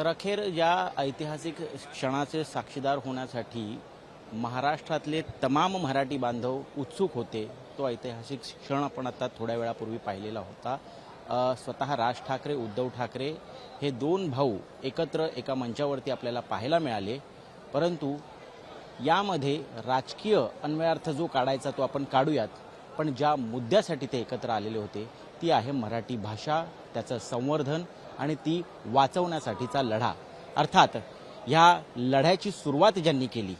तर अखेर या ऐतिहासिक क्षणाचे साक्षीदार होण्यासाठी महाराष्ट्रातले तमाम मराठी बांधव उत्सुक होते. तो ऐतिहासिक क्षण आपण आता थोड्या वेळापूर्वी पाहिलेला होता. स्वतः राज ठाकरे उद्धव ठाकरे हे दोन भाऊ एकत्र एका मंचावरती आपल्याला पाहायला मिळाले. परंतु यामध्ये राजकीय अन्वयार्थ जो काढायचा तो आपण काढूयात. पण ज्या मुद्द्यासाठी ते एकत्र आलेले होते ती आहे मराठी भाषा त्याचं संवर्धन आणि ती वाचवण्यासाठीचा लढा. अर्थात ह्या लढ्याची सुरुवात ज्यांनी केली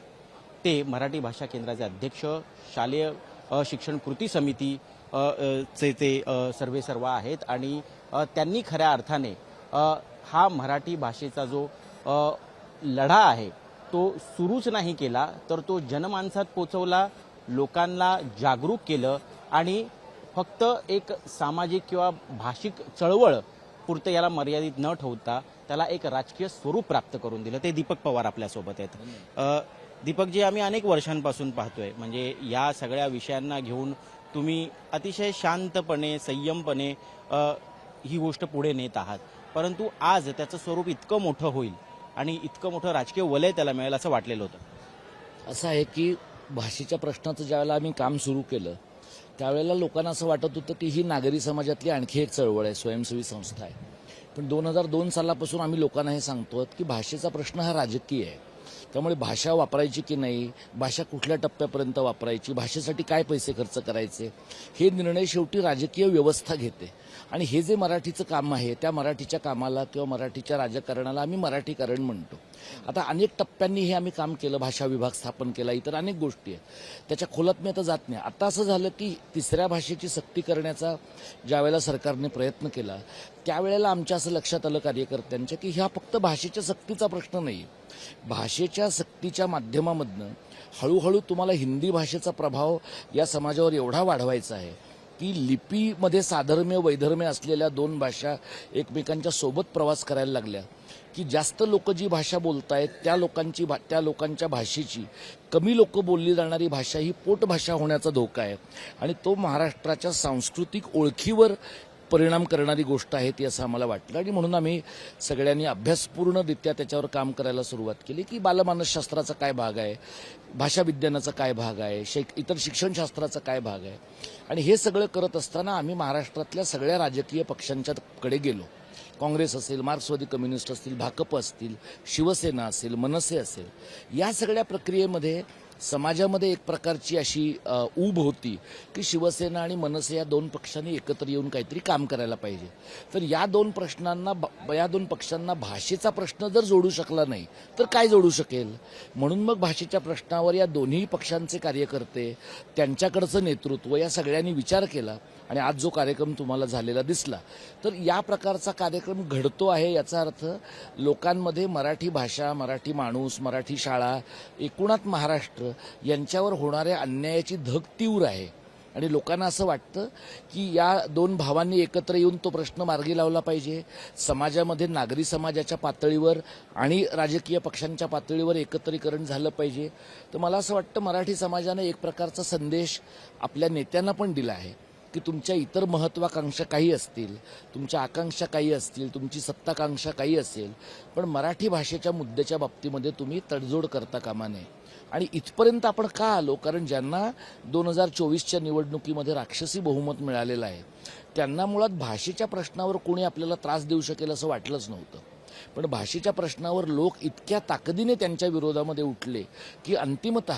ते मराठी भाषा केंद्राचे अध्यक्ष शालेय शिक्षण कृती समिती चे ते सर्वे सर्वेसर्वा आहेत आणि त्यांनी खऱ्या अर्थाने हा मराठी भाषेचा जो लढा आहे तो सुरूच नाही केला तर तो जनमानसात पोचवला लोकांना जागरूक केलं आणि फक्त एक सामाजिक किंवा भाषिक चळवळ पुरतं याला मर्यादित न ठेवता त्याला एक राजकीय स्वरूप प्राप्त करून दिलं. ते दीपक पवार आपल्यासोबत आहेत. दीपकजी आम्ही अनेक वर्षांपासून पाहतोय. म्हणजे या सगळ्या विषयांना घेऊन तुम्ही अतिशय शांतपणे संयमपणे ही गोष्ट पुढे नेत आहात. परंतु आज त्याचं स्वरूप इतकं मोठं होईल आणि इतकं मोठं राजकीय वलय त्याला मिळेल असं वाटलेलं होतं. असं आहे की भाषेच्या प्रश्नाचं ज्यावेळेला आम्ही काम सुरू केलं त्यावेळेला लोकांना असं वाटत होतं की ही नागरी समाजातली आणखी एक चळवळ आहे स्वयंसेवी संस्था आहे. पण दोन हजार दोन सालापासून आम्ही लोकांना हे सांगतो की भाषेचा प्रश्न हा राजकीय आहे. त्यामुळे भाषा वापरायची की नाही भाषा कुठल्या टप्प्यापर्यंत वापरायची भाषेसाठी काय पैसे खर्च करायचे हे निर्णय शेवटी राजकीय व्यवस्था घेते. आणि हे जे मराठीचं काम आहे त्या मराठीच्या कामाला किंवा मराठीच्या राजकारणाला आम्ही मराठीकरण म्हणतो. आता अनेक टप्प्यांनी हे आम्ही काम केलं भाषा विभाग स्थापन केला इतर अनेक गोष्टी आहेत. त्याच्या खोलात मी आता जात नाही. आता असं झालं की तिसऱ्या भाषेची सक्ती करण्याचा ज्यावेळेला सरकारने प्रयत्न केला त्यावेळेला आमच्या असं लक्षात आलं कार्यकर्त्यांच्या की ह्या फक्त भाषेच्या सक्तीचा प्रश्न नाही भाषेच्या सक्तीच्या माध्यमामधनं हळूहळू तुम्हाला हिंदी भाषेचा प्रभाव या समाजावर एवढा वाढवायचा आहे की लिपीमध्ये साधर्म्य वैधर्म्य असलेल्या दोन भाषा एकमेकांच्या सोबत प्रवास करायला लागल्या. की जास्त लोक जी भाषा बोलतायत त्या लोकांची भा- त्या लोकांच्या भाषेची कमी लोक बोलली जाणारी भाषा ही पोटभाषा होण्याचा धोका आहे. आणि तो महाराष्ट्राच्या सांस्कृतिक ओळखीवर परिणाम करणारी गोष्ट आहे ती असं आम्हाला वाटलं. आणि म्हणून आम्ही सगळ्यांनी अभ्यासपूर्णरित्या त्याच्यावर काम करायला सुरुवात केली की बालमानसशास्त्राचा काय भाग आहे भाषा विज्ञानाचा काय भाग आहे शैक इतर शिक्षणशास्त्राचा काय भाग आहे. आणि हे सगळं करत असताना आम्ही महाराष्ट्रातल्या सगळ्या राजकीय पक्षांच्याकडे गेलो. काँग्रेस असेल मार्क्सवादी कम्युनिस्ट असतील भाकप असतील शिवसेना असेल मनसे असेल या सगळ्या प्रक्रियेमध्ये समाजामध्ये एक प्रकारची अशी ऊब होती की शिवसेना आणि मनसे या दोन पक्षांनी एकत्र येऊन काहीतरी काम करायला पाहिजे. तर या दोन प्रश्नांना ब- या दोन पक्षांना भाषेचा प्रश्न जर जोडू शकला नाही तर काय जोडू शकेल? म्हणून मग भाषेच्या प्रश्नावर या दोन्ही पक्षांचे कार्यकर्ते त्यांच्याकडचं नेतृत्व या सगळ्यांनी विचार केला. आणि आज जो कार्यक्रम तुम्हाला झालेला दिसला तर या प्रकारचा कार्यक्रम घडतो आहे याचा अर्थ लोकांमध्ये मराठी भाषा मराठी माणूस मराठी शाळा एकूणात महाराष्ट्र यांच्यावर होणाऱ्या अन्यायाची धग तीव्र आहे. आणि लोकांना असं वाटतं की या दोन भावांनी एकत्र येऊन तो प्रश्न मार्गी लावला पाहिजे. समाजामध्ये नागरी समाजाच्या पातळीवर आणि राजकीय पक्षांच्या पातळीवर एकत्रीकरण झालं पाहिजे. तर मला असं वाटतं मराठी समाजाने एक प्रकारचा संदेश आपल्या नेत्यांना पण दिला आहे. की तुमच्या इतर महत्वाकांक्षा काही असतील तुमच्या आकांक्षा काही असतील तुमची सत्ताकांक्षा काही असेल पण मराठी भाषेच्या मुद्द्याच्या बाबतीमध्ये तुम्ही तडजोड करता कामा नये आणि इथपर्यंत आपण का आलो? कारण ज्यांना दोन हजार चोवीसच्या निवडणुकीमध्ये राक्षसी बहुमत मिळालेलं आहे त्यांना मुळात भाषेच्या प्रश्नावर कोणी आपल्याला त्रास देऊ शकेल असं वाटलंच नव्हतं. पण भाषेच्या प्रश्नावर लोक इतक्या ताकदीने त्यांच्या विरोधामध्ये उठले की अंतिमत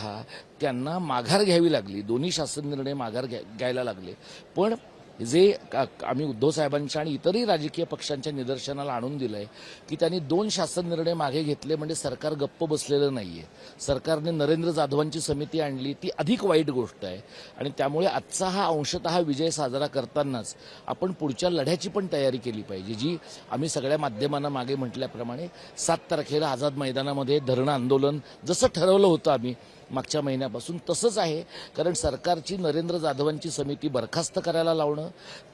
त्यांना माघार घ्यावी लागली. दोन्ही शासन निर्णय माघार घ्या घ्यायला लागले. पण जे का- आम्ही उद्धव साहेबांच्या आणि इतरही राजकीय पक्षांच्या निदर्शनाला आणून दिलंय की त्यांनी दोन शासन निर्णय मागे घेतले म्हणजे सरकार गप्प बसलेलं नाहीये. सरकारने नरेंद्र जाधवांची समिती आणली ती अधिक वाईट गोष्ट आहे. आणि त्यामुळे आजचा हा अंशतः विजय साजरा करतानाच आपण पुढच्या लढ्याची पण तयारी केली पाहिजे जी आम्ही सगळ्या माध्यमांना मागे म्हटल्याप्रमाणे सात तारखेला आझाद मैदानामध्ये धरणं आंदोलन जसं ठरवलं होतं आम्ही मागच्या महिन्यापासून तसंच आहे. कारण सरकारची नरेंद्र जाधवांची समिती बरखास्त करायला लावणं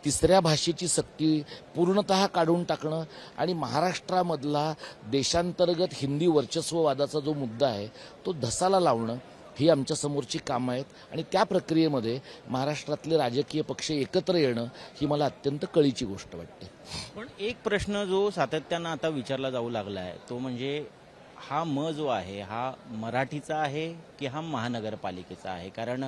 तिसऱ्या भाषेची सक्ती पूर्णतः काढून टाकणं आणि महाराष्ट्रामधला देशांतर्गत हिंदी वर्चस्ववादाचा जो मुद्दा आहे तो धसाला लावणं ही आमच्यासमोरची कामं आहेत. आणि त्या प्रक्रियेमध्ये महाराष्ट्रातले राजकीय पक्ष एकत्र येणं ही मला अत्यंत कळीची गोष्ट वाटते. पण एक प्रश्न जो सातत्यानं आता विचारला जाऊ लागला आहे तो म्हणजे हा म जो आहे हा मराठीचा आहे की हा महानगरपालिकेचा आहे? कारण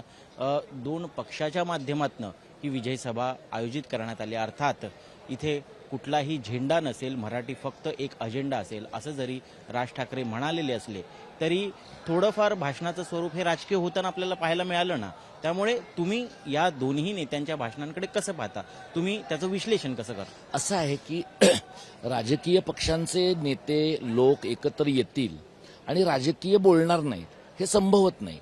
दोन पक्षाच्या माध्यमातनं ही विजय सभा आयोजित करण्यात आली. अर्थात इथे कुठलाही झेंडा नसेल मराठी फक्त एक अजेंडा असेल असं जरी राज ठाकरे म्हणालेले असले तरी थोडंफार भाषणाचं स्वरूप हे राजकीय होताना आपल्याला पाहायला मिळालं ना त्यामुळे तुम्ही या दोन्ही नेत्यांच्या भाषणांकडे कसं पाहता? तुम्ही त्याचं विश्लेषण कसं करता? असं आहे की राजकीय पक्षांचे नेते लोक एकत्र येतील आणि राजकीय बोलणार नाहीत हे संभवत नाही.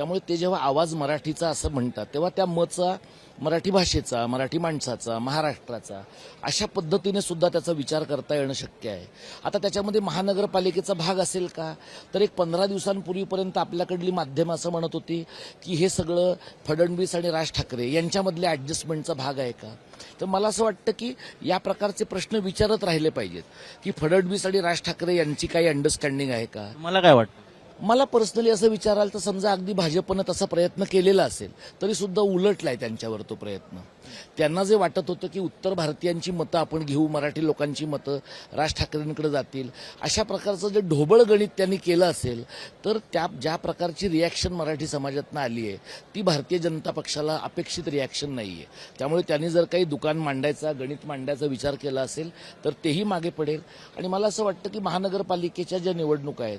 त्यामुळे ते जेव्हा आवाज मराठीचा असं म्हणतात तेव्हा त्या मचा मराठी भाषेचा मराठी माणसाचा महाराष्ट्राचा अशा पद्धतीने सुद्धा त्याचा विचार करता येणं शक्य आहे. आता त्याच्यामध्ये महानगरपालिकेचा भाग असेल का? तर एक पंधरा दिवसांपूर्वीपर्यंत आपल्याकडली माध्यमं असं म्हणत होती की हे सगळं फडणवीस आणि राज ठाकरे यांच्यामधल्या ॲडजस्टमेंटचा भाग आहे का? तर मला असं वाटतं की या प्रकारचे प्रश्न विचारत राहिले पाहिजेत की फडणवीस आणि राज ठाकरे यांची काही अंडरस्टँडिंग आहे का? मला काय वाटतं? मला पर्सनली असं विचाराल तर समजा अगदी भाजपनं तसा प्रयत्न केलेला असेल तरी सुद्धा उलटलाय त्यांच्यावर तो प्रयत्न. त्यांना जे वाटत होतं की उत्तर भारतीयांची मतं आपण घेऊ मराठी लोकांची मतं राज ठाकरेंकडे जातील अशा प्रकारचं जे ढोबळ गणित त्यांनी केलं असेल तर त्या ज्या प्रकारची रिॲक्शन मराठी समाजातनं आली आहे ती भारतीय जनता पक्षाला अपेक्षित रिॲक्शन नाही आहे त्यामुळे त्यांनी जर काही दुकान मांडायचा गणित मांडायचा विचार केला असेल तर तेही मागे पडेल. आणि मला असं वाटतं की महानगरपालिकेच्या ज्या निवडणुका आहेत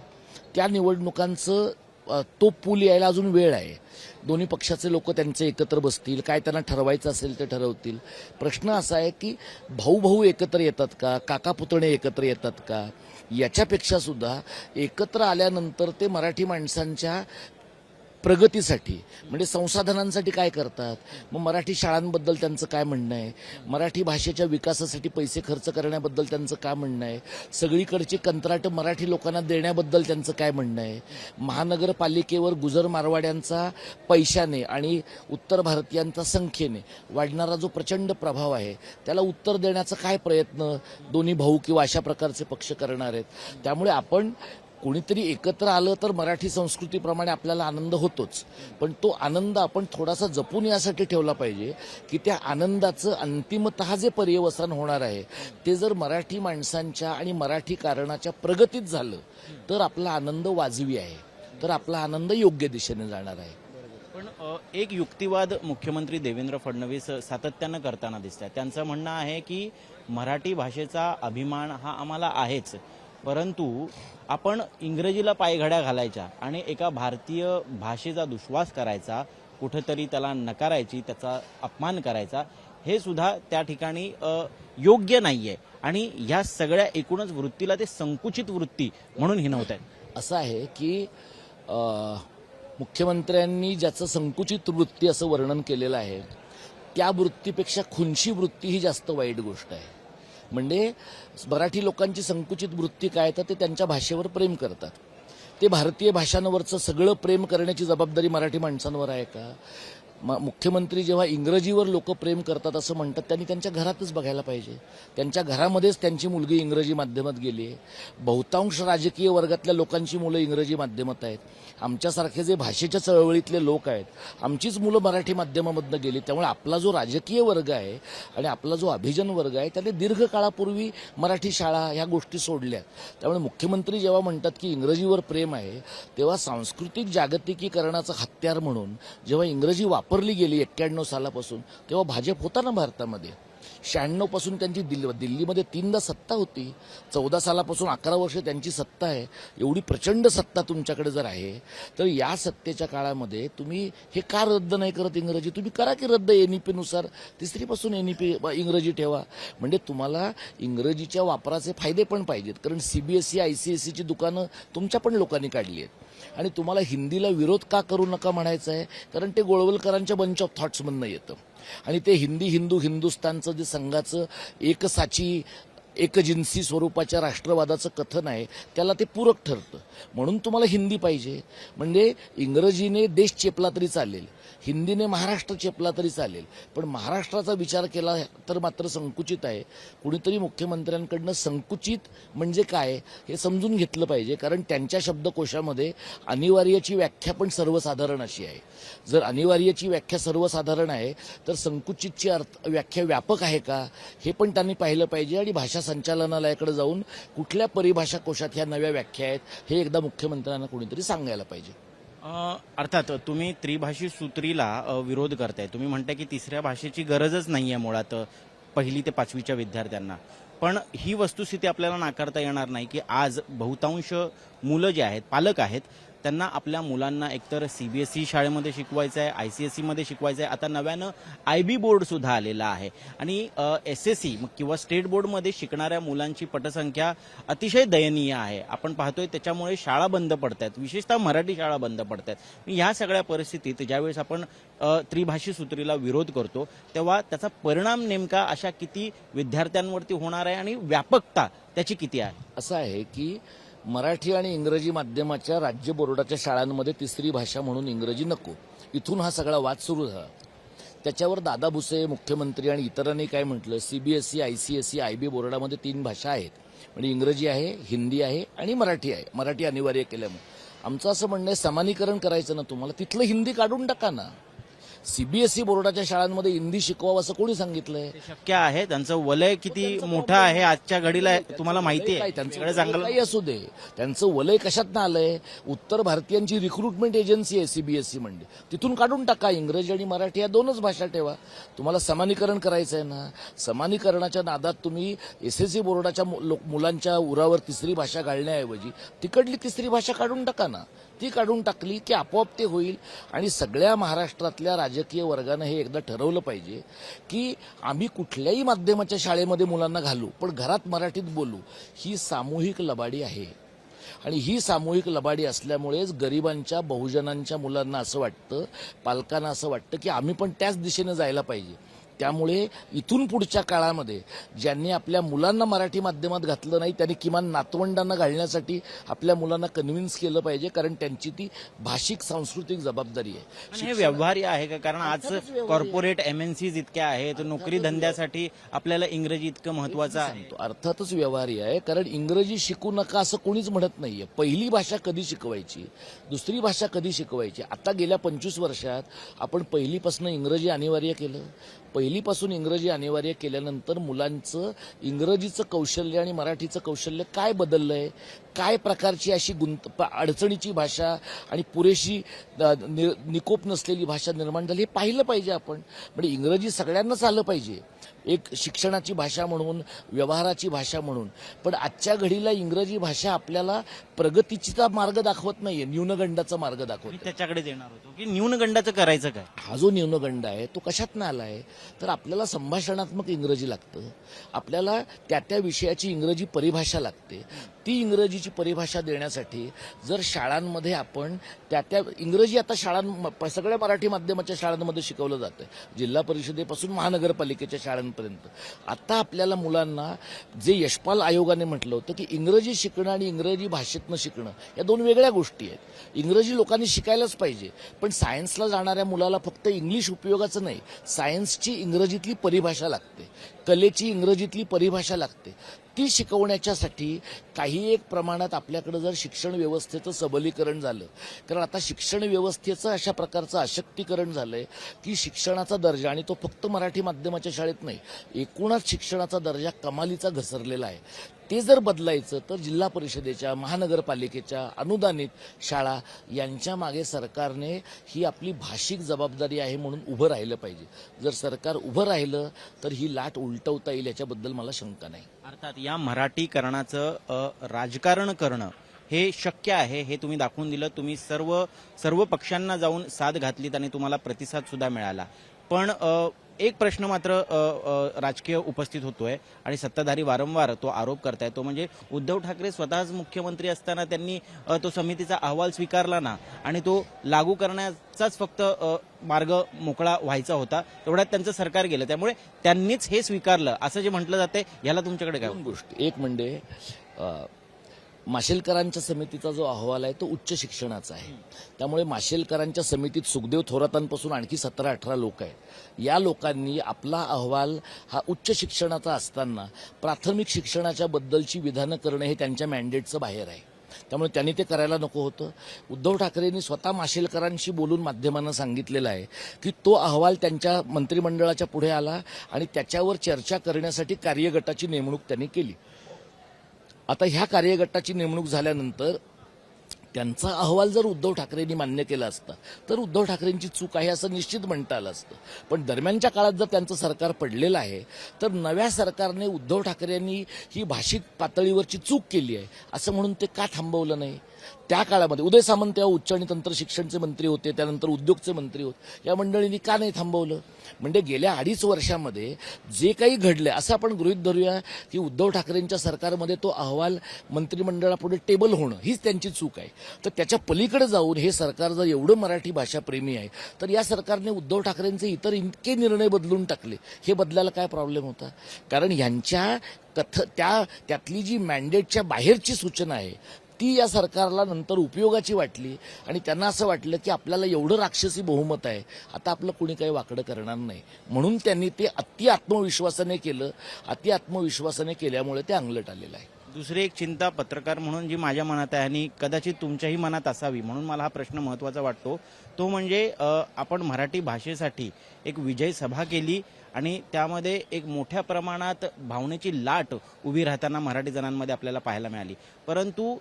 त्या निवडणुकांचं तो पूल यायला अजून वेळ आहे. दोन्ही पक्षाचे लोक त्यांचे एकत्र बसतील काय त्यांना ठरवायचं असेल ते ठरवतील. प्रश्न असा आहे की भाऊ भाऊ एकत्र येतात का? काका पुतणे एकत्र येतात का? याच्यापेक्षा सुद्धा एकत्र आल्यानंतर ते मराठी माणसांच्या प्रगतीसाठी. म्हणजे संसाधनांसाठी काय करतात? मग मराठी शाळांबद्दल त्यांचं काय म्हणणं आहे? मराठी भाषेच्या विकासासाठी पैसे खर्च करण्याबद्दल त्यांचं काय म्हणणं आहे? सगळीकडची कंत्राटं मराठी लोकांना देण्याबद्दल त्यांचं काय म्हणणं आहे? महानगरपालिकेवर गुजर मारवाड्यांचा पैशाने आणि उत्तर भारतीयांचा संख्येने वाढणारा जो प्रचंड प्रभाव आहे त्याला उत्तर देण्याचा काय प्रयत्न दोन्ही भाऊ किंवा अशा प्रकारचे पक्ष करणार आहेत? त्यामुळे आपण कोणीतरी एकत्र आलं तर मराठी संस्कृतीप्रमाणे आपल्याला आनंद होतोच. पण तो आनंद आपण थोडासा जपून यासाठी ठेवला पाहिजे की त्या आनंदाचं अंतिमत जे पर्यवसान होणार आहे ते जर मराठी माणसांच्या आणि मराठी कारणाच्या प्रगतीत झालं तर आपला आनंद वाजवी आहे. तर आपला आनंद योग्य दिशेने जाणार आहे. पण एक युक्तिवाद मुख्यमंत्री देवेंद्र फडणवीस सातत्यानं करताना दिसत आहे त्यांचं म्हणणं आहे की मराठी भाषेचा अभिमान हा आम्हाला आहेच. परंतु आपण इंग्रजीला पायघड्या घालायच्या आणि एका भारतीय भाषेचा दुश्वास करायचा कुठंतरी त्याला नकारायची त्याचा अपमान करायचा हे सुद्धा त्या ठिकाणी योग्य नाही आहे आणि या सगळ्या एकूणच वृत्तीला ते संकुचित वृत्ती म्हणून हिनवत आहेत असं आहे की मुख्यमंत्र्यांनी ज्याचं संकुचित वृत्ती असं वर्णन केलेलं आहे त्या वृत्तीपेक्षा खुनशी वृत्ती ही जास्त वाईट गोष्ट आहे. म्हणजे मराठी लोकांची संकुचित वृत्ती काय तर ते त्यांच्या भाषेवर प्रेम करतात. ते भारतीय भाषांवरचं सगळं प्रेम करण्याची जबाबदारी मराठी माणसांवर आहे का? मुख्यमंत्री जेव्हा इंग्रजीवर लोक प्रेम करतात असं म्हणतात त्यांनी त्यांच्या घरातच बघायला पाहिजे. त्यांच्या घरामध्येच त्यांची मुलगी इंग्रजी माध्यमात गेली आहे. बहुतांश राजकीय वर्गातल्या लोकांची मुलं इंग्रजी माध्यमात आहेत. आमच्यासारखे जे भाषेच्या चळवळीतले लोक आहेत आमचीच मुलं मराठी माध्यमामधनं गेली त्यामुळे आपला जो राजकीय वर्ग आहे आणि आपला जो अभिजन वर्ग आहे त्याने दीर्घकाळापूर्वी मराठी शाळा ह्या गोष्टी सोडल्या. त्यामुळे मुख्यमंत्री जेव्हा म्हणतात की इंग्रजीवर प्रेम आहे तेव्हा सांस्कृतिक जागतिकीकरणाचं हत्यार म्हणून जेव्हा इंग्रजी वापरली गेली एक्क्याण्णव सालापासून तेव्हा भाजप होता ना भारतामध्ये? शहाण्णवपासून त्यांची दिल्ली दिल्लीमध्ये तीनदा सत्ता होती. चौदा सालापासून अकरा वर्ष त्यांची सत्ता आहे. एवढी प्रचंड सत्ता तुमच्याकडे जर आहे तर या सत्तेच्या काळामध्ये तुम्ही हे का रद्द नाही करत इंग्रजी? तुम्ही करा की रद्द एन ई पीनुसार. तिसरीपासून एन ई पी इंग्रजी ठेवा. म्हणजे तुम्हाला इंग्रजीच्या वापराचे फायदे पण पाहिजेत. कारण C B S E I C S सीची दुकानं तुमच्या पण लोकांनी काढली आहेत. आणि तुम्हाला हिंदीला विरोध का करू नका म्हणायचं आहे कारण ते गोळवलकरांच्या बंच ऑफ थॉट्समधनं येतं. आणि ते हिंदी हिंदू हिंदुस्तानचं जे संघाचं एकसाची एकजिन्सी स्वरूपाच्या राष्ट्रवादाचं कथन आहे त्याला ते पूरक ठरतं. म्हणून तुम्हाला हिंदी पाहिजे. म्हणजे इंग्रजीने देश चेपला तरी चालेल हिंदीने महाराष्ट्र चेपला तरी चालेल पण महाराष्ट्राचा विचार केला तर मात्र संकुचित आहे. कुणीतरी मुख्यमंत्र्यांकडनं संकुचित म्हणजे काय हे समजून घेतलं पाहिजे कारण त्यांच्या शब्दकोशामध्ये अनिवार्याची व्याख्या पण सर्वसाधारण अशी आहे. जर अनिवार्याची व्याख्या सर्वसाधारण आहे तर संकुचितची अर्थ व्याख्या व्यापक आहे का हे पण त्यांनी पाहिलं पाहिजे आणि भाषा संचालनालयाकडे जाऊन कुठल्या परिभाषा कोशात ह्या नव्या व्याख्या आहेत हे एकदा मुख्यमंत्र्यांना कोणीतरी सांगायला पाहिजे. अर्थात तुम्ही त्रिभाषी सूत्रीला विरोध करताय. तुम्ही म्हणताय की तिसऱ्या भाषेची गरजच नाहीये मुळात पहिली ते पाचवीच्या विद्यार्थ्यांना. पण ही वस्तुस्थिती आपल्याला नाकारता येणार नाही की आज बहुतांश मुलं जे आहेत पालक आहेत त्यांना आपल्या मुलांना एकतर सीबीएसई शाळेमध्ये शिकवायचं आहे आय सी एसमध्ये शिकवायचं आहे आता नव्यानं आय बी बोर्ड सुद्धा आलेला आहे. आणि एस एस सी किंवा स्टेट बोर्डमध्ये शिकणाऱ्या मुलांची पटसंख्या अतिशय दयनीय आहे. आपण पाहतोय त्याच्यामुळे शाळा बंद पडत आहेत विशेषतः मराठी शाळा बंद पडत आहेत ह्या सगळ्या परिस्थितीत ज्यावेळेस आपण त्रिभाषी सूत्रीला विरोध करतो तेव्हा त्याचा परिणाम नेमका अशा किती विद्यार्थ्यांवरती होणार आहे आणि व्यापकता त्याची किती आहे? असं आहे की मराठी आणि इंग्रजी माध्यमाच्या राज्य बोर्डाच्या शाळांमध्ये तिसरी भाषा म्हणून इंग्रजी नको. इथून हा सगळा वाद सुरू झाला. त्याच्यावर दादा भुसे मुख्यमंत्री आणि इतरांनी काय म्हटलं? सीबीएसई आयसीएसई आय बी बोर्डामध्ये तीन भाषा आहेत. म्हणजे इंग्रजी आहे हिंदी आहे आणि मराठी आहे. मराठी अनिवार्य केल्यामुळे. आमचं असं म्हणणं आहे समानीकरण करायचं ना तुम्हाला तिथलं हिंदी काढून टाका ना. सीबीएसई बोर्डाच्या शाळांमध्ये हिंदी शिकवावं असं कोणी सांगितलंय? शक्य आहे. त्यांचं वलय किती मोठं आहे आजच्या घडीला तुम्हाला माहिती आहे. त्यांचं सगळं वलय चांगलं काही असू दे. त्यांचं वलय कशात आलंय? उत्तर भारतीयांची रिक्रुटमेंट एजन्सी आहे सीबीएसई म्हणजे तिथून काढून टाका. इंग्रजी आणि मराठी या दोनच भाषा ठेवा. तुम्हाला समानीकरण करायचं आहे ना? समानीकरणाच्या नादात तुम्ही एस एस सी बोर्डाच्या मुलांच्या उरावर तिसरी भाषा घालण्याऐवजी तिकडली तिसरी भाषा काढून टाका ना. ती काढून टाकली की आपोआप ते होईल. आणि सगळ्या महाराष्ट्रातल्या राजकीय वर्गानं हे एकदा ठरवलं पाहिजे की आम्ही कुठल्याही माध्यमाच्या शाळेमध्ये मुलांना घालू पण घरात मराठीत बोलू. ही सामूहिक लबाडी आहे. आणि ही सामूहिक लबाडी असल्यामुळेच गरिबांच्या बहुजनांच्या मुलांना असं वाटतं पालकांना असं वाटतं की आम्ही पण त्याच दिशेने जायला पाहिजे. त्यामुळे इथून पुढच्या काळामध्ये ज्यांनी आपल्या मुलांना मराठी माध्यमात घातलं नाही त्यांनी किमान नातवंडांना घालण्यासाठी आपल्या मुलांना कन्व्हिन्स केलं पाहिजे कारण त्यांची ती भाषिक सांस्कृतिक जबाबदारी आहे. हे व्यवहार्य आहे का? कारण आज कॉर्पोरेट एमएनसीज इतक्या आहेत नोकरी धंद्यासाठी आपल्याला इंग्रजी इतकं महत्वाचं आहे. तो अर्थातच व्यवहार्य आहे कारण इंग्रजी शिकू नका असं कोणीच म्हणत नाहीये. पहिली भाषा कधी शिकवायची? दुसरी भाषा कधी शिकवायची? आता गेल्या पंचवीस वर्षात आपण पहिलीपासून इंग्रजी अनिवार्य केलं. पहिलीपासून इंग्रजी अनिवार्य केल्यानंतर मुलांचं इंग्रजीचं कौशल्य आणि मराठीचं कौशल्य काय बदललं आहे काय प्रकारची अशी गुंत प- अडचणीची भाषा आणि पुरेशी नि- निकोप नसलेली भाषा निर्माण झाली हे पाहिलं पाहिजे आपण. म्हणजे इंग्रजी सगळ्यांनाच आलं पाहिजे. एक शिक्षणाची भाषा म्हणून व्यवहाराची भाषा म्हणून. पण आजच्या घडीला इंग्रजी भाषा आपल्याला प्रगतीचा मार्ग दाखवत नाहीये न्यूनगंडाचा मार्ग दाखवत त्याच्याकडे येणार होतो की न्यूनगंडाचं करायचं काय? हा जो न्यूनगंड आहे तो कशातनं आला आहे तर आपल्याला संभाषणात्मक इंग्रजी लागतं. आपल्याला त्या त्या विषयाची इंग्रजी परिभाषा लागते. ती इंग्रजीची परिभाषा देण्यासाठी जर शाळांमध्ये आपण त्या त्या इंग्रजी आता शाळां सगळ्या मराठी माध्यमाच्या शाळांमध्ये शिकवलं जातं जिल्हा परिषदेपासून महानगरपालिकेच्या शाळांपर्यंत. आता आपल्याला मुलांना जे यशपाल आयोगाने म्हटलं होतं की इंग्रजी शिकणं आणि इंग्रजी भाषेतनं शिकणं या दोन वेगळ्या गोष्टी आहेत. इंग्रजी लोकांनी शिकायलाच पाहिजे. पण सायन्सला जाणाऱ्या मुलाला फक्त इंग्लिश उपयोगाचं नाही सायन्सची इंग्रजीतली परिभाषा लागते. कलेची इंग्रजीतली परिभाषा लागते. ती शिकवण्याच्यासाठी काही एक प्रमाणात आपल्याकडे जर शिक्षण व्यवस्थेचं सबलीकरण झालं कारण आता शिक्षण व्यवस्थेचं अशा प्रकारचं अशक्तीकरण झालं आहे की शिक्षणाचा दर्जा आणि तो फक्त मराठी माध्यमाच्या शाळेत नाही एकूणच शिक्षणाचा दर्जा कमालीचा घसरलेला आहे. ते जर बदलायचं तर जिल्हा परिषदेच्या महानगरपालिकेच्या अनुदानित शाळा यांच्या मागे सरकारने ही आपली भाषिक जबाबदारी आहे म्हणून उभं राहिलं पाहिजे. जर सरकार उभं राहिलं तर ही लाट उलटवता येईल याच्याबद्दल मला शंका नाही. अर्थात या मराठीकरणाचं राजकारण करणं हे शक्य आहे हे तुम्ही दाखवून दिलं. तुम्ही सर्व सर्व पक्षांना जाऊन साथ घातलीत आणि तुम्हाला प्रतिसाद सुद्धा मिळाला. पण एक प्रश्न मात्र राजकीय उपस्थित होतोय आणि सत्ताधारी वारंवार तो आरोप करताय तो म्हणजे उद्धव ठाकरे स्वतःच मुख्यमंत्री असताना त्यांनी तो समितीचा अहवाल स्वीकारला ना आणि तो लागू करण्याचाच फक्त मार्ग मोकळा व्हायचा होता. तेवढ्यात त्यांचं सरकार गेलं. त्यामुळे त्यांनीच हे स्वीकारलं. असं जे म्हटलं जाते याला तुमच्याकडे काय गोष्ट गोष्टी. एक म्हणजे माशेलकरांच्या समितीचा जो अहवाल आहे तो उच्च शिक्षणाचा आहे. त्यामुळे माशेलकरांच्या समितीत सुखदेव थोरातांपासून आणखी सतरा अठरा लोक आहेत. या लोकांनी आपला अहवाल हा उच्च शिक्षणाचा असताना प्राथमिक शिक्षणाच्या बद्दलची विधानं करणं हे त्यांच्या मॅन्डेटचं बाहेर आहे. त्यामुळे त्यांनी ते करायला नको होतं. उद्धव ठाकरेंनी स्वतः माशेलकरांशी बोलून माध्यमांना सांगितलेलं आहे की तो अहवाल त्यांच्या मंत्रिमंडळाच्या पुढे आला आणि त्याच्यावर चर्चा करण्यासाठी कार्यगटाची नेमणूक त्यांनी केली. आता ह्या कार्यगटाची नेमणूक झाल्यानंतर त्यांचा अहवाल जर उद्धव ठाकरेंनी मान्य केला असता तर उद्धव ठाकरेंची चूक आहे असं निश्चित म्हणता आलं असतं. पण दरम्यानच्या काळात जर त्यांचं सरकार पडलेलं आहे तर नव्या सरकारने उद्धव ठाकरेंनी ही भाषिक पातळीवरची चूक केली आहे असं म्हणून ते का थांबवलं नाही? त्या काळामध्ये. उदय सामंत या उच्च आणि तंत्र शिक्षणचे मंत्री होते त्यानंतर उद्योगचे मंत्री होते. या मंडळींनी का नाही थांबवलं? म्हणजे गेल्या अडीच वर्षामध्ये जे काही घडले असं आपण गृहित धरूया की उद्धव ठाकरेंच्या सरकारमध्ये तो अहवाल मंत्रिमंडळापुढे टेबल होणं हीच त्यांची चूक आहे. तर त्याच्या पलीकडे जाऊन हे सरकार जर एवढं मराठी भाषा प्रेमी आहे तर या सरकारने उद्धव ठाकरेंचे इतर इतके निर्णय बदलून टाकले. हे बदलायला काय प्रॉब्लेम होता? कारण ह्यांच्या कथ त्या त्यातली जी मॅन्डेटच्या बाहेरची सूचना आहे ती या सरकारला नंतर उपयोगाची वाटली आणि त्यांना असं वाटलं की आपल्याला एवढं राक्षसी बहुमत आहे आता आपलं कुणी काही वाकडं करणार नाही. म्हणून त्यांनी ते अति आत्मविश्वासाने केलं. अति आत्मविश्वासाने केल्यामुळे ते अंगलट आलेलं आहे. दुसरी एक चिंता पत्रकार म्हणून जी माझ्या मनात आहे आणि कदाचित तुमच्याही मनात असावी म्हणून मला हा प्रश्न महत्त्वाचा वाटतो. तो म्हणजे आपण मराठी भाषेसाठी एक विजय सभा केली आणि त्यामध्ये एक मोठ्या प्रमाणात भावनेची लाट उभी राहताना मराठी जणांमध्ये आपल्याला पाहायला मिळाली. परंतु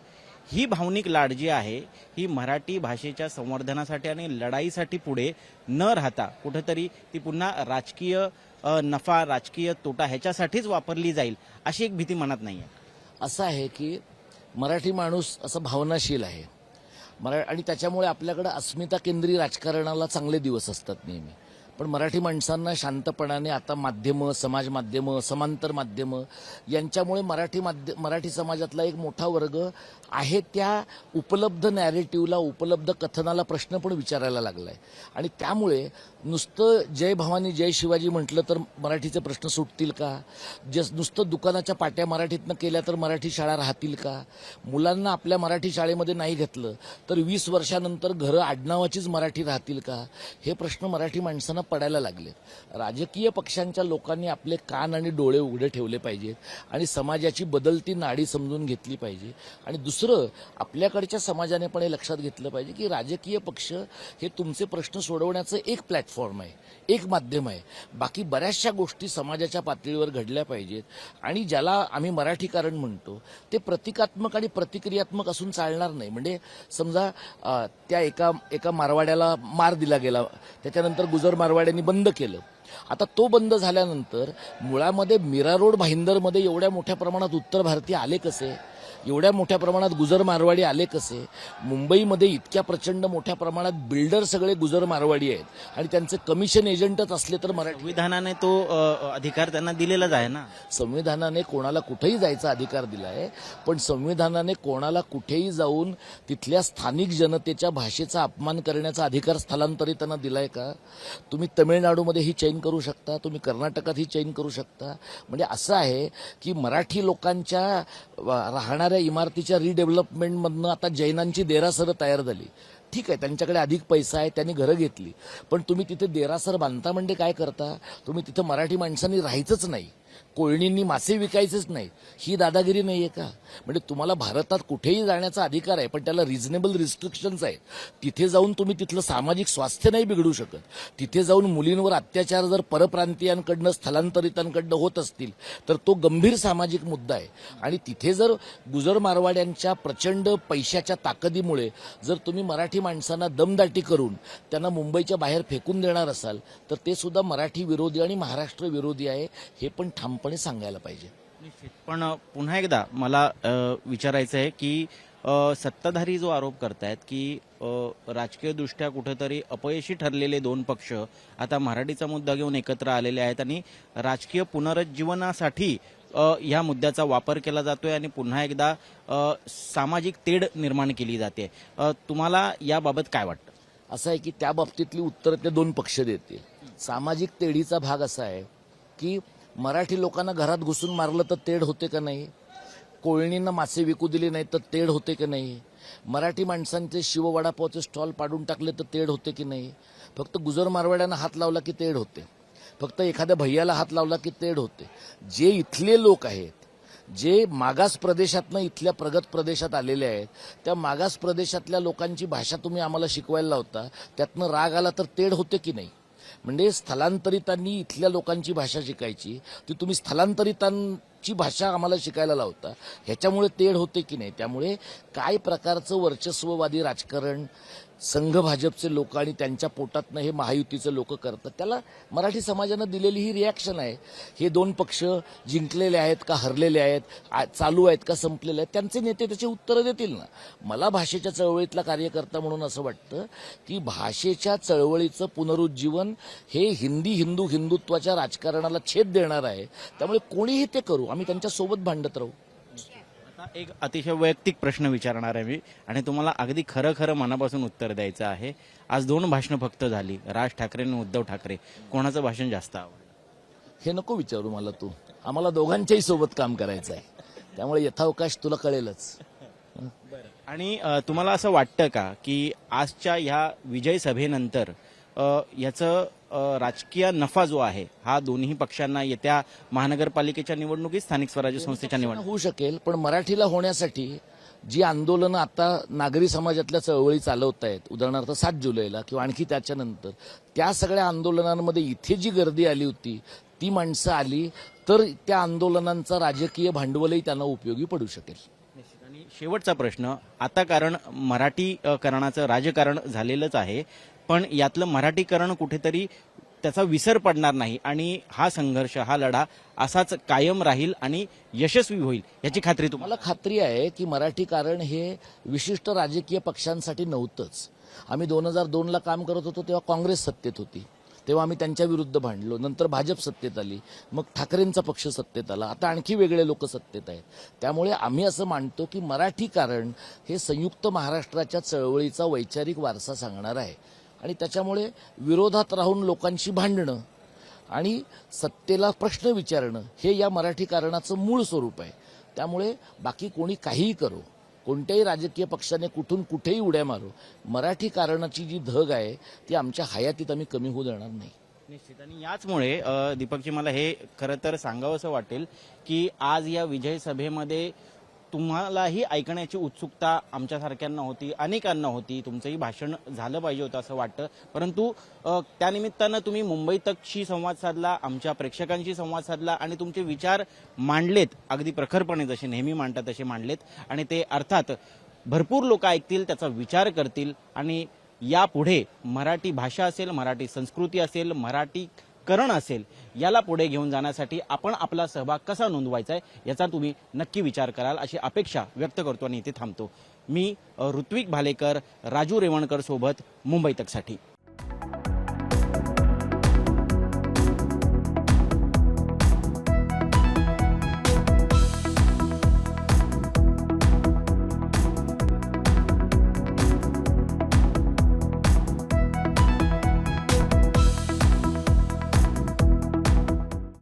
ही भावनिक लाड जी आहे ही मराठी भाषेच्या संवर्धनासाठी आणि लढाईसाठी पुढे न राहता कुठेतरी ती पुन्हा राजकीय नफा राजकीय तोटा ह्याच्यासाठीच वापरली जाईल अशी एक भीती मनात नाही आहे असं आहे की मराठी माणूस असं भावनाशील आहे. मरा आणि त्याच्यामुळे आपल्याकडं अस्मिता केंद्रीय राजकारणाला चांगले दिवस असतात नेहमी. पण मराठी माणसांना शांतपणाने आता माध्यमं समाज माध्यमं समांतर माध्यमं यांच्यामुळे मराठी माध्य मराठी समाजातला एक मोठा वर्ग आहे त्या उपलब्ध नॅरेटिव्हला उपलब्ध कथनाला प्रश्न पण विचारायला लागलाय. आणि त्यामुळे नुसतं जय भवानी जय शिवाजी म्हटलं तर मराठीचे प्रश्न सुटतील का? जस नुसतं दुकानाच्या पाट्या मराठीतनं केल्या तर मराठी शाळा राहतील का? मुलांना आपल्या मराठी शाळेमध्ये नाही घेतलं तर वीस वर्षानंतर घरं आडनावाचीच मराठी राहतील का? हे प्रश्न मराठी माणसांना पडायला लागले राजकीय पक्षांच्या लोकांनी आपले कान आणि डोळे उघडे ठेवले पाहिजेत आणि समाजाची बदलती नाडी समजून घेतली पाहिजे. आणि दुसरं आपल्याकडच्या समाजाने पण हे लक्षात घेतलं पाहिजे की राजकीय पक्ष हे तुमचे प्रश्न सोडवण्याचं एक प्लॅटफॉर्म आहे. एक माध्यम आहे. बाकी बऱ्याचशा गोष्टी समाजाच्या पातळीवर घडल्या पाहिजेत आणि ज्याला आम्ही मराठीकरण म्हणतो ते प्रतिकात्मक आणि प्रतिक्रियात्मक असून चालणार नाही. म्हणजे समजा त्या एका एका मारवाड्याला मार दिला गेला त्याच्यानंतर गुजर मारवाड्यांनी बंद केलं. आता तो बंद झाल्यानंतर मुळामध्ये मीरा रोड भाईंदरमध्ये एवढ्या मोठ्या प्रमाणात उत्तर भारतीय आले कसे? एवढ्या मोठ्या प्रमाणात गुजर मारवाडी आले कसे? मुंबईमध्ये इतक्या प्रचंड मोठ्या प्रमाणात बिल्डर सगळे गुजर मारवाडी आहेत. आणि त्यांचे कमिशन एजंटच असले तर मराठी संविधानाने तो अधिकार त्यांना दिलेलाच आहे ना? संविधानाने कोणाला कुठेही जायचा अधिकार दिला आहे पण संविधानाने कोणाला कुठेही जाऊन तिथल्या स्थानिक जनतेच्या भाषेचा अपमान करण्याचा अधिकार स्थलांतरितांना दिलाय का? तुम्ही तमिळनाडूमध्ये ही चैन करू शकता तुम्ही कर्नाटकात ही चैन करू शकता. म्हणजे असं आहे की मराठी लोकांच्या व- होणाऱ्या इमारतीच्या रिडेव्हलपमेंटमधनं आता जैनांची देरासरं तयार झाली. ठीक आहे त्यांच्याकडे अधिक पैसा आहे त्यांनी घरं घेतली. पण तुम्ही तिथे देरासर बांधता म्हणजे काय करता? तुम्ही तिथं मराठी माणसांनी राहायचंच नाही. कोळणींनी मासे विकायचेच नाही. ही दादागिरी नाही आहे का? म्हणजे तुम्हाला भारतात कुठेही जाण्याचा अधिकार आहे पण त्याला रिझनेबल रिस्ट्रिक्शन्स आहेत. तिथे जाऊन तुम्ही तिथलं सामाजिक स्वास्थ्य नाही बिघडू शकत. तिथे जाऊन मुलींवर अत्याचार जर परप्रांतीयांकडनं स्थलांतरितांकडनं होत असतील तर तो गंभीर सामाजिक मुद्दा आहे. आणि तिथे जर गुजर मारवाड्यांच्या प्रचंड पैशाच्या ताकदीमुळे जर तुम्ही मराठी माणसांना दमदाटी करून त्यांना मुंबईच्या बाहेर फेकून देणार असाल तर ते सुद्धा मराठी विरोधी आणि महाराष्ट्र विरोधी आहे हे पण ठामपणे सांगायला पाहिजे? निश्चित. पण पुन्हा एकदा मला विचारायचं आहे की सत्ताधारी जो आरोप करतायत की राजकीयदृष्ट्या कुठेतरी अपयशी ठरलेले दोन पक्ष आता मराठीचा मुद्दा घेऊन एकत्र आलेले आहेत आणि राजकीय पुनरुज्जीवनासाठी ह्या मुद्द्याचा वापर केला जातोय आणि पुन्हा एकदा सामाजिक तेढ निर्माण केली जाते. तुम्हाला याबाबत काय वाटतं? असं आहे की त्या बाबतीतली उत्तरं ते दोन पक्ष देतील. सामाजिक तेढीचा भाग असा आहे की मराठी लोकांना घरात घुसून मारलं तर तेढ होते का नाही? कोळणींना मासे विकू दिले नाही तर तेढ होते की नाही? मराठी माणसांचे शिव वडापावचे स्टॉल पाडून टाकले तर तेढ होते की नाही? फक्त गुजर मारवाड्यांना हात लावला की तेढ होते. फक्त एखाद्या भैयाला हात लावला की तेढ होते. जे इथले लोक आहेत जे मागास प्रदेशातनं इथल्या प्रगत प्रदेशात आलेले आहेत त्या मागास प्रदेशातल्या लोकांची भाषा तुम्ही आम्हाला शिकवायला लावता त्यातनं राग आला तर तेढ होते की नाही? म्हणजे स्थलांतरितांनी इथल्या लोकांची भाषा शिकायची ती तुम्ही स्थलांतरितांची भाषा आम्हाला शिकायला लावता. ह्याच्यामुळे तेढ होते की नाही? त्यामुळे काय प्रकारचं वर्चस्ववादी राजकारण संघ भाजपचे लोक आणि त्यांच्या पोटातनं हे महायुतीचं लोक करतात. त्याला मराठी समाजानं दिलेली ही रिॲक्शन आहे. हे दोन पक्ष जिंकलेले आहेत का हरलेले आहेत चालू आहेत का संपलेले आहेत त्यांचे नेते त्याची उत्तरं देतील ना? मला भाषेच्या चळवळीतला कार्यकर्ता म्हणून असं वाटतं की भाषेच्या चळवळीचं पुनरुज्जीवन हे हिंदी हिंदू हिंदुत्वाच्या राजकारणाला छेद देणार आहे. त्यामुळे कोणीही ते करू. आम्ही त्यांच्यासोबत भांडत राहू. एक अतिशय वैयक्तिक प्रश्न विचारणार आहे मी आणि तुम्हाला अगदी खरं खरं मनापासून उत्तर द्यायचं आहे. आज दोन भाषणं फक्त झाली. राज ठाकरे आणि उद्धव ठाकरे. कोणाचं भाषण जास्त आवडलं? हे नको विचारू मला तू. आम्हाला दोघांच्याही सोबत काम करायचं आहे. त्यामुळे यथावकाश तुला कळेलच. आणि तुम्हाला असं वाटतं का की आजच्या ह्या विजय सभेनंतर याचं राजकीय नफा जो आहे हा दोन्ही पक्षांना येत्या महानगरपालिकेच्या निवडणुकीत स्थानिक स्वराज्य संस्थेच्या निवडणुकीत. होऊ शकेल पण मराठीला होण्यासाठी जी आंदोलनं आता नागरी समाजातल्या चळवळी चालवत आहेत उदाहरणार्थ सात जुलैला किंवा आणखी त्याच्यानंतर त्या सगळ्या आंदोलनांमध्ये इथे जी गर्दी आली होती ती माणसं आली तर त्या आंदोलनांचा राजकीय भांडवलही त्यांना उपयोगी पडू शकेल. आणि शेवटचा प्रश्न आता कारण मराठीकरणाचं राजकारण झालेलंच आहे पण यातलं मराठीकरण कुठेतरी त्याचा विसर पडणार नाही आणि हा संघर्ष हा लढा असाच कायम राहील आणि यशस्वी होईल याची खात्री तुम्हाला. खात्री आहे की मराठी कारण हे विशिष्ट राजकीय पक्षांसाठी नव्हतंच. आम्ही दोन हजार दोनला काम करत होतो तेव्हा काँग्रेस सत्तेत होती. तेव्हा आम्ही त्यांच्या विरुद्ध भांडलो. नंतर भाजप सत्तेत आली. मग ठाकरेंचा पक्ष सत्तेत आला. आता आणखी वेगळे लोक सत्तेत आहेत. त्यामुळे आम्ही असं मानतो की मराठी कारण हे संयुक्त महाराष्ट्राच्या चळवळीचा वैचारिक वारसा सांगणार आहे. आणि त्याच्यामुळे विरोधात राहून लोकांशी भांडणं आणि सत्तेला प्रश्न विचारणं हे या मराठी कारणाचं मूळ स्वरूप आहे. त्यामुळे बाकी कोणी काहीही करो कोणत्याही राजकीय पक्षाने कुठून कुठेही उड्या मारो मराठी कारणाची जी धग आहे ती आमच्या हयातीत आम्ही कमी होऊ देणार नाही. निश्चित. आणि याचमुळे दीपकजी मला हे खरं तर सांगावंसं वाटेल की आज या विजय सभेमध्ये तुम्हालाही ऐकण्याची उत्सुकता आमच्यासारख्यांना होती अनेकांना होती. तुमचंही भाषण झालं पाहिजे होतं असं वाटतं. परंतु त्यानिमित्तानं तुम्ही मुंबई तकशी संवाद साधला आमच्या प्रेक्षकांशी संवाद साधला आणि तुमचे विचार मांडलेत. अगदी प्रखरपणे जसे नेहमी मांडतात तसे मांडलेत. आणि ते अर्थात भरपूर लोक ऐकतील त्याचा विचार करतील. आणि यापुढे मराठी भाषा असेल मराठी संस्कृती असेल मराठी करण असेल याला पुढे घेऊन जाण्यासाठी आपण आपला सहभाग कसा नोंदवायचा आहे याचा तुम्ही नक्की विचार कराल अशी अपेक्षा व्यक्त करतो आणि इथे थांबतो. मी ऋत्विक भालेकर राजू रेवणकर सोबत मुंबई तकसाठी.